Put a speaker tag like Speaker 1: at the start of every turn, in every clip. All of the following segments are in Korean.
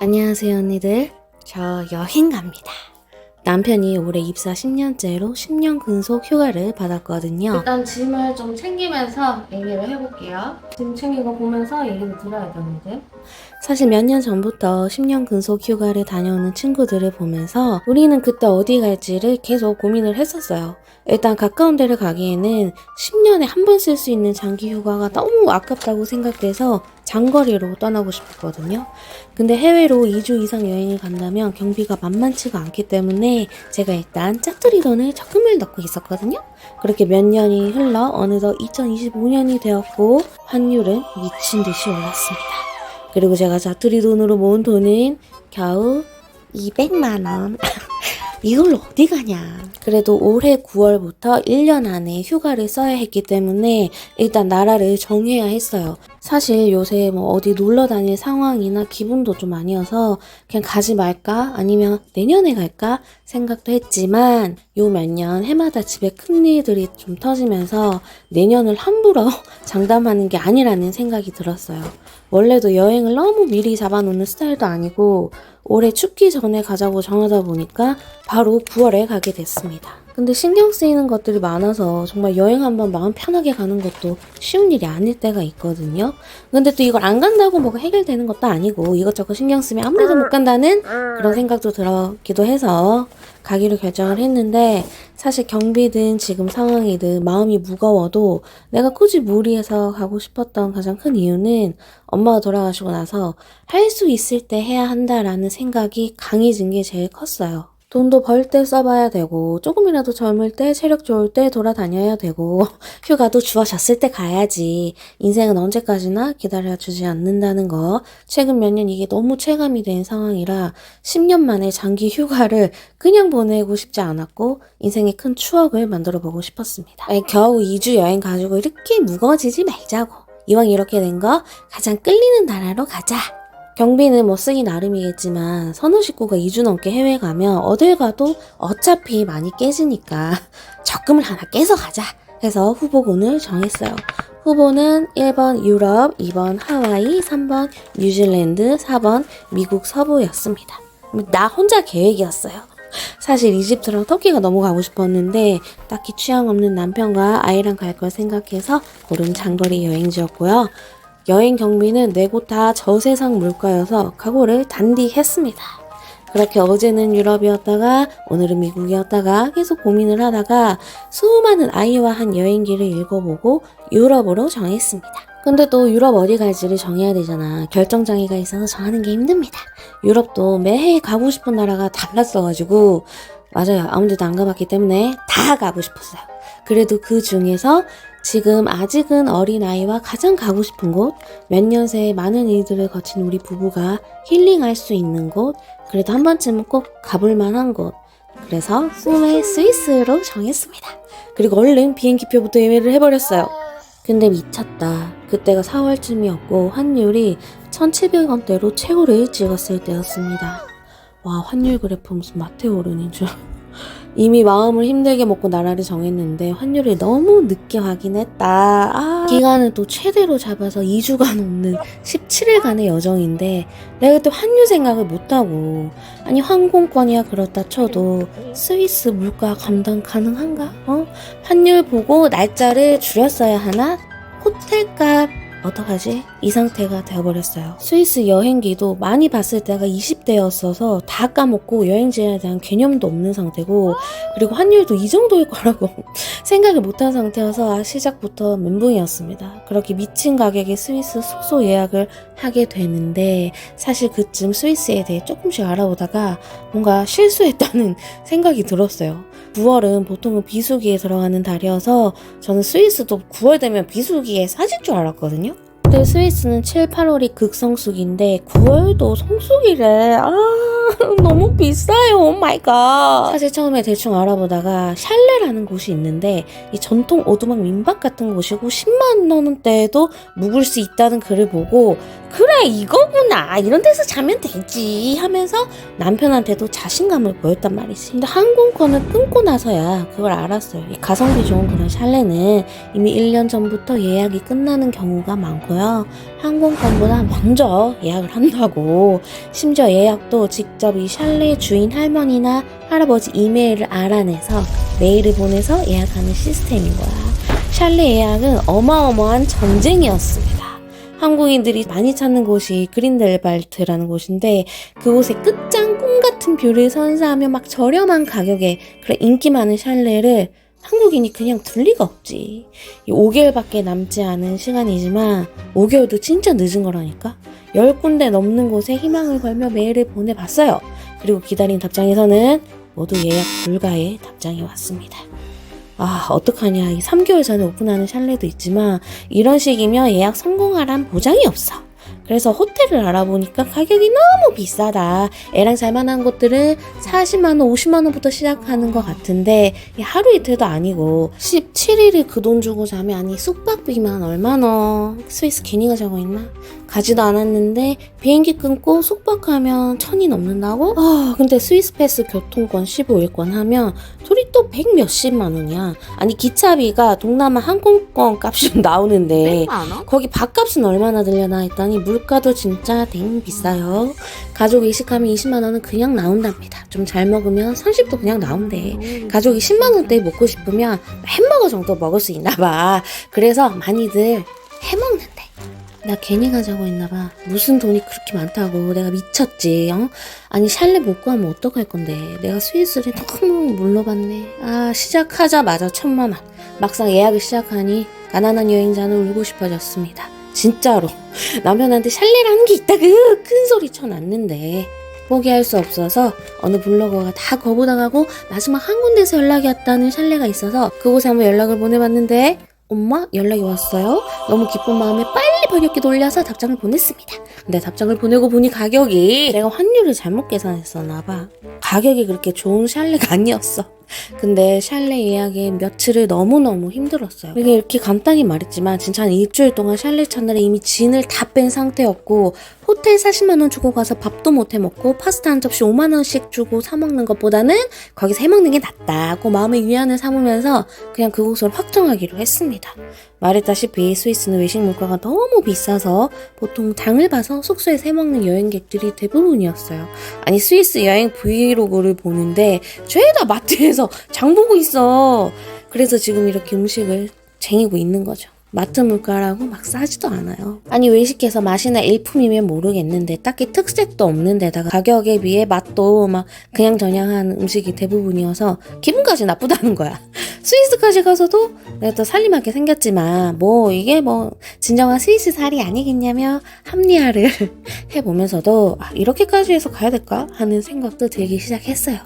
Speaker 1: 안녕하세요, 언니들. 저 여행 갑니다. 남편이 올해 입사 10년째로 10년 근속 휴가를 받았거든요. 일단 짐을 좀 챙기면서 얘기를 해볼게요. 짐 챙기고 보면서 얘기를 들어야 되는데. 사실 몇 년 전부터 10년 근속 휴가를 다녀오는 친구들을 보면서 우리는 그때 어디 갈지를 계속 고민을 했었어요. 일단 가까운 데를 가기에는 10년에 한 번 쓸 수 있는 장기 휴가가 너무 아깝다고 생각돼서 장거리로 떠나고 싶었거든요. 근데 해외로 2주 이상 여행을 간다면 경비가 만만치가 않기 때문에 제가 일단 짝투리 돈을 적금을 넣고 있었거든요. 그렇게 몇 년이 흘러 어느덧 2025년이 되었고 환율은 미친 듯이 올랐습니다. 그리고 제가 자투리 돈으로 모은 돈은 겨우 200만 원. 이걸로 어디 가냐. 그래도 올해 9월부터 1년 안에 휴가를 써야 했기 때문에 일단 나라를 정해야 했어요. 사실 요새 뭐 어디 놀러 다닐 상황이나 기분도 좀 아니어서 그냥 가지 말까 아니면 내년에 갈까 생각도 했지만 요 몇 년 해마다 집에 큰 일들이 좀 터지면서 내년을 함부로 장담하는 게 아니라는 생각이 들었어요. 원래도 여행을 너무 미리 잡아놓는 스타일도 아니고 올해 춥기 전에 가자고 정하다 보니까 바로 9월에 가게 됐습니다. 근데 신경 쓰이는 것들이 많아서 정말 여행 한번 마음 편하게 가는 것도 쉬운 일이 아닐 때가 있거든요. 근데 또 이걸 안 간다고 뭐가 해결되는 것도 아니고 이것저것 신경 쓰면 아무래도 못 간다는 그런 생각도 들었기도 해서 가기로 결정을 했는데 사실 경비든 지금 상황이든 마음이 무거워도 내가 굳이 무리해서 가고 싶었던 가장 큰 이유는 엄마가 돌아가시고 나서 할 수 있을 때 해야 한다라는 생각이 강해진 게 제일 컸어요. 돈도 벌 때 써봐야 되고 조금이라도 젊을 때 체력 좋을 때 돌아다녀야 되고 휴가도 주어졌을 때 가야지. 인생은 언제까지나 기다려주지 않는다는 거. 최근 몇 년 이게 너무 체감이 된 상황이라 10년 만에 장기 휴가를 그냥 보내고 싶지 않았고 인생의 큰 추억을 만들어 보고 싶었습니다. 겨우 2주 여행 가지고 이렇게 무거워지지 말자고. 이왕 이렇게 된 거 가장 끌리는 나라로 가자 경비는 뭐 쓰기 나름이겠지만 선우 식구가 2주 넘게 해외 가면 어딜 가도 어차피 많이 깨지니까 적금을 하나 깨서 가자 해서 후보군을 정했어요. 후보는 1번 유럽, 2번 하와이, 3번 뉴질랜드, 4번 미국 서부였습니다. 나 혼자 계획이었어요. 사실 이집트랑 터키가 너무 가고 싶었는데 딱히 취향 없는 남편과 아이랑 갈 걸 생각해서 고른 장거리 여행지였고요. 여행 경비는 네 곳 다 저세상 물가여서 각오를 단디 했습니다. 그렇게 어제는 유럽이었다가 오늘은 미국이었다가 계속 고민을 하다가 수많은 아이와 한 여행기를 읽어보고 유럽으로 정했습니다. 근데 또 유럽 어디 갈지를 정해야 되잖아. 결정장애가 있어서 정하는 게 힘듭니다. 유럽도 매해 가고 싶은 나라가 달랐어가지고 맞아요. 아무 데도 안 가봤기 때문에 다 가고 싶었어요. 그래도 그 중에서 지금 아직은 어린 아이와 가장 가고 싶은 곳, 몇 년 새에 많은 일들을 거친 우리 부부가 힐링할 수 있는 곳, 그래도 한 번쯤은 꼭 가볼 만한 곳. 그래서 꿈의 스위스로 정했습니다. 그리고 얼른 비행기표부터 예매를 해버렸어요. 근데 미쳤다. 그때가 4월쯤이었고 환율이 1,700원대로 최고를 찍었을 때였습니다. 와 환율 그래프 무슨 마테오 오르는 줄. 이미 마음을 힘들게 먹고 나라를 정했는데 환율을 너무 늦게 확인했다. 아, 기간은 또 최대로 잡아서 2주가 넘는 17일간의 여정인데 내가 그때 환율 생각을 못하고 아니 항공권이야 그렇다 쳐도 스위스 물가 감당 가능한가? 어? 환율 보고 날짜를 줄였어야 하나? 호텔값 어떡하지? 이 상태가 되어버렸어요. 스위스 여행기도 많이 봤을 때가 20대였어서 다 까먹고 여행지에 대한 개념도 없는 상태고 그리고 환율도 이 정도일 거라고 생각을 못한 상태여서 아, 시작부터 멘붕이었습니다. 그렇게 미친 가격의 스위스 숙소 예약을 하게 되는데 사실 그쯤 스위스에 대해 조금씩 알아보다가 뭔가 실수했다는 생각이 들었어요. 9월은 보통은 비수기에 들어가는 달이어서 저는 스위스도 9월 되면 비수기에 사질 줄 알았거든요. 근데 스위스는 7, 8월이 극성수기인데 9월도 성수기래. 아 너무 비싸요. 오 마이 갓. 사실 처음에 대충 알아보다가 샬레라는 곳이 있는데 이 전통 오두막 민박 같은 곳이고 10만 원대에도 묵을 수 있다는 글을 보고 그래 이거구나. 이런 데서 자면 되지 하면서 남편한테도 자신감을 보였단 말이지. 근데 항공권을 끊고 나서야 그걸 알았어요. 이 가성비 좋은 그런 샬레는 이미 1년 전부터 예약이 끝나는 경우가 많고요. 항공권보다 먼저 예약을 한다고. 심지어 예약도 직접 이 샬레 주인 할머니나 할아버지 이메일을 알아내서 메일을 보내서 예약하는 시스템인 거야. 샬레 예약은 어마어마한 전쟁이었습니다. 한국인들이 많이 찾는 곳이 그린델발트라는 곳인데 그곳에 끝장 꿈 같은 뷰를 선사하며 막 저렴한 가격에 그래 인기 많은 샬레를 한국인이 그냥 둘 리가 없지. 이 5개월밖에 남지 않은 시간이지만 5개월도 진짜 늦은 거라니까. 10군데 넘는 곳에 희망을 걸며 메일을 보내봤어요. 그리고 기다린 답장에서는 모두 예약 불가의 답장이 왔습니다. 아, 어떡하냐. 이 3개월 전에 오픈하는 샬레도 있지만 이런 식이면 예약 성공하란 보장이 없어. 그래서 호텔을 알아보니까 가격이 너무 비싸다. 애랑 살만한 곳들은 40만원, 50만원부터 시작하는 것 같은데 이 하루 이틀도 아니고 17일을 그돈 주고 자면 아니 숙박비만 얼마나 스위스 괜히 가 자고 있나? 가지도 않았는데 비행기 끊고 숙박하면 천이 넘는다고? 아 근데 스위스 패스 교통권 15일권 하면 둘이 또 백 몇십만 원이야. 아니 기차비가 동남아 항공권 값이 나오는데 거기 밥값은 얼마나 들려나 했더니 물 가도 진짜 댕 비싸요. 가족 이식하면 20만 원은 그냥 나온답니다. 좀 잘 먹으면 30도 그냥 나온대. 가족이 10만 원대 먹고 싶으면 햄버거 정도 먹을 수 있나 봐. 그래서 많이들 해먹는데. 나 괜히 가자고 했나 봐. 무슨 돈이 그렇게 많다고. 내가 미쳤지, 어? 아니, 샬레 못 구하면 어떡할 건데. 내가 스위스를 너무 물러봤네. 아, 시작하자마자 천만 원. 막상 예약을 시작하니 가난한 여행자는 울고 싶어졌습니다. 진짜로. 남편한테 샬레라는 게 있다그 큰 소리 쳐놨는데. 포기할 수 없어서 어느 블로거가 다 거부당하고 마지막 한 군데서 연락이 왔다는 샬레가 있어서 그곳에 한번 연락을 보내봤는데 엄마 연락이 왔어요. 너무 기쁜 마음에 빨리 번역기 돌려서 답장을 보냈습니다. 근데 답장을 보내고 보니 가격이 내가 환율을 잘못 계산했었나 봐. 가격이 그렇게 좋은 샬레가 아니었어. 근데 샬레 예약에 며칠을 너무너무 힘들었어요. 이게 이렇게 간단히 말했지만 진짜 한 일주일 동안 샬레 찾느라 이미 진을 다 뺀 상태였고 호텔 40만 원 주고 가서 밥도 못 해 먹고 파스타 한 접시 5만 원씩 주고 사 먹는 것보다는 거기서 해 먹는 게 낫다고 마음의 위안을 삼으면서 그냥 그곳을 확정하기로 했습니다. 말했다시피 스위스는 외식 물가가 너무 비싸서 보통 장을 봐서 숙소에서 해 먹는 여행객들이 대부분이었어요. 아니 스위스 여행 브이로그를 보는데 죄다 마트에서 장 보고 있어. 그래서 지금 이렇게 음식을 쟁이고 있는 거죠. 마트 물가라고 막 싸지도 않아요. 아니 외식해서 맛이나 일품이면 모르겠는데 딱히 특색도 없는 데다가 가격에 비해 맛도 막 그냥 저냥한 음식이 대부분이어서 기분까지 나쁘다는 거야. 스위스까지 가서도 내가 또 살림하게 생겼지만 뭐 이게 뭐 진정한 스위스 살이 아니겠냐며 합리화를 해보면서도 아, 이렇게까지 해서 가야 될까 하는 생각도 들기 시작했어요.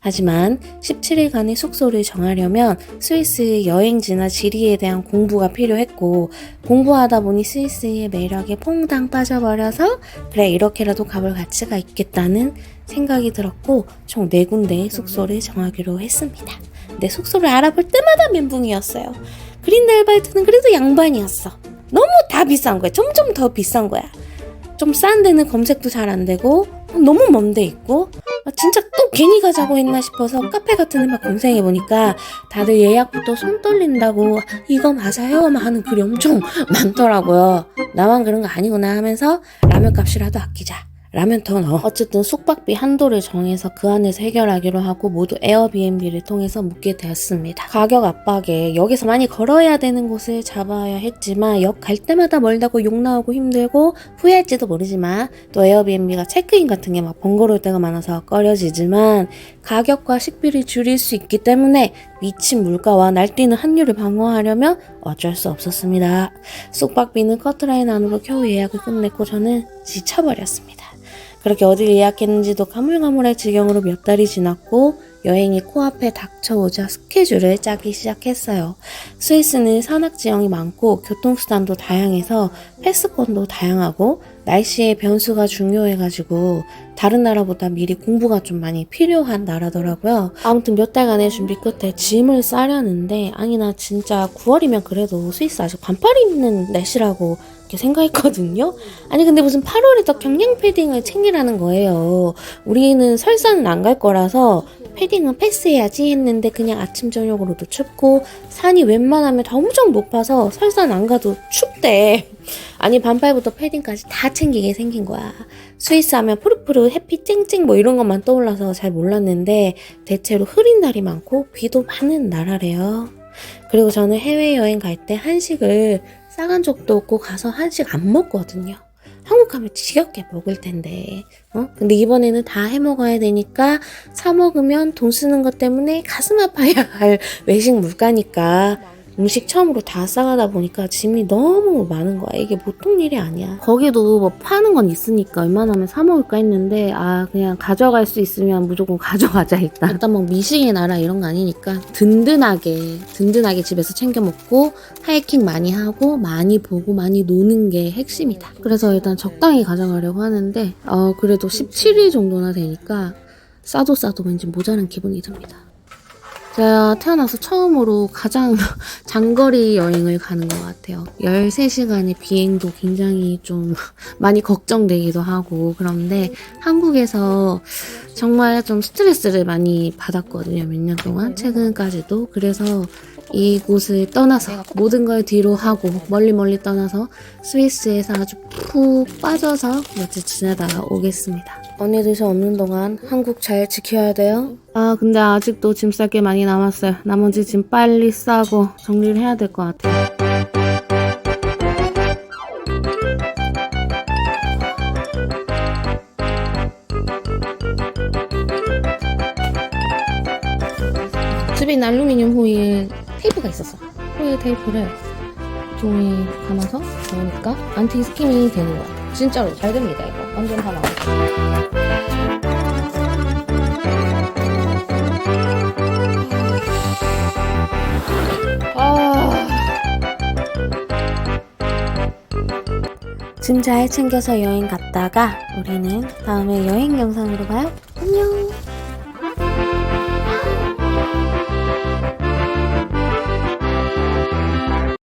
Speaker 1: 하지만 17일간의 숙소를 정하려면 스위스 여행지나 지리에 대한 공부가 필요했고 공부하다 보니 스위스의 매력에 퐁당 빠져버려서 그래 이렇게라도 가볼 가치가 있겠다는 생각이 들었고 총 4군데의 숙소를 정하기로 했습니다. 내 숙소를 알아볼 때마다 멘붕이었어요. 그린델발트는 그래도 양반이었어. 너무 다 비싼 거야. 점점 더 비싼 거야. 좀 싼 데는 검색도 잘 안 되고 너무 먼데 있고 아, 진짜 또 괜히 가자고 했나 싶어서 카페 같은 데 막 검색해 보니까 다들 예약부터 손 떨린다고 이거 맞아요? 막 하는 글이 엄청 많더라고요. 나만 그런 거 아니구나 하면서 라면 값이라도 아끼자. 라면 더 넣어. 어쨌든 숙박비 한도를 정해서 그 안에서 해결하기로 하고 모두 에어비앤비를 통해서 묵게 되었습니다. 가격 압박에 여기서 많이 걸어야 되는 곳을 잡아야 했지만 역 갈 때마다 멀다고 욕 나오고 힘들고 후회할지도 모르지만 또 에어비앤비가 체크인 같은 게 막 번거로울 때가 많아서 꺼려지지만 가격과 식비를 줄일 수 있기 때문에 미친 물가와 날뛰는 환율을 방어하려면 어쩔 수 없었습니다. 숙박비는 커트라인 안으로 겨우 예약을 끝냈고 저는 지쳐버렸습니다. 그렇게 어딜 예약했는지도 가물가물할 지경으로 몇 달이 지났고 여행이 코앞에 닥쳐오자 스케줄을 짜기 시작했어요. 스위스는 산악 지형이 많고 교통수단도 다양해서 패스권도 다양하고 날씨의 변수가 중요해가지고 다른 나라보다 미리 공부가 좀 많이 필요한 나라더라고요. 아무튼 몇 달간의 준비 끝에 짐을 싸려는데 아니 나 진짜 9월이면 그래도 스위스 아직 반팔 입는 날씨라고 이렇게 생각했거든요. 아니 근데 무슨 8월에도 경량 패딩을 챙기라는 거예요. 우리는 설사는 안 갈 거라서 패딩은 패스해야지 했는데 그냥 아침 저녁으로도 춥고 산이 웬만하면 다 엄청 높아서 설산 안 가도 춥대. 아니 반팔부터 패딩까지 다 챙기게 생긴 거야. 스위스 하면 푸르푸르 햇빛 쨍쨍 뭐 이런 것만 떠올라서 잘 몰랐는데 대체로 흐린 날이 많고 비도 많은 나라래요. 그리고 저는 해외여행 갈 때 한식을 싸간 적도 없고 가서 한식 안 먹거든요. 한국 가면 지겹게 먹을 텐데, 어? 근데 이번에는 다 해 먹어야 되니까 사 먹으면 돈 쓰는 것 때문에 가슴 아파야 할 외식 물가니까 음식 처음으로 다 싸가다 보니까 짐이 너무 많은 거야. 이게 보통 일이 아니야. 거기도 뭐 파는 건 있으니까 웬만하면 사 먹을까 했는데 아 그냥 가져갈 수 있으면 무조건 가져가자 일단. 일단 뭐 미식의 나라 이런 거 아니니까 든든하게 든든하게 집에서 챙겨 먹고 하이킹 많이 하고 많이 보고 많이 노는 게 핵심이다. 그래서 일단 적당히 가져가려고 하는데 어 그래도 17일 정도나 되니까 싸도 싸도 왠지 모자란 기분이 듭니다. 제가 태어나서 처음으로 가장 장거리 여행을 가는 것 같아요. 13시간의 비행도 굉장히 좀 많이 걱정되기도 하고, 그런데 한국에서 정말 좀 스트레스를 많이 받았거든요. 몇 년 동안. 최근까지도. 그래서 이곳을 떠나서 모든 걸 뒤로 하고 멀리 멀리 떠나서 스위스에서 아주 푹 빠져서 며칠 지내다가 오겠습니다. 언니들 저 없는 동안 한국 잘 지켜야 돼요. 아 근데 아직도 짐 쌀 게 많이 남았어요. 나머지 짐 빨리 싸고 정리를 해야 될 것 같아요. 집에 있는 알루미늄 호일 테이프가 있었어. 호일 테이프를 종이 감아서 넣으니까 안티 스킨이 되는 것 같아. 진짜로 잘 됩니다, 이거. 완전 하나. 짐 잘 챙겨서 여행 갔다가 우리는 다음에 여행 영상으로 봐요. 안녕!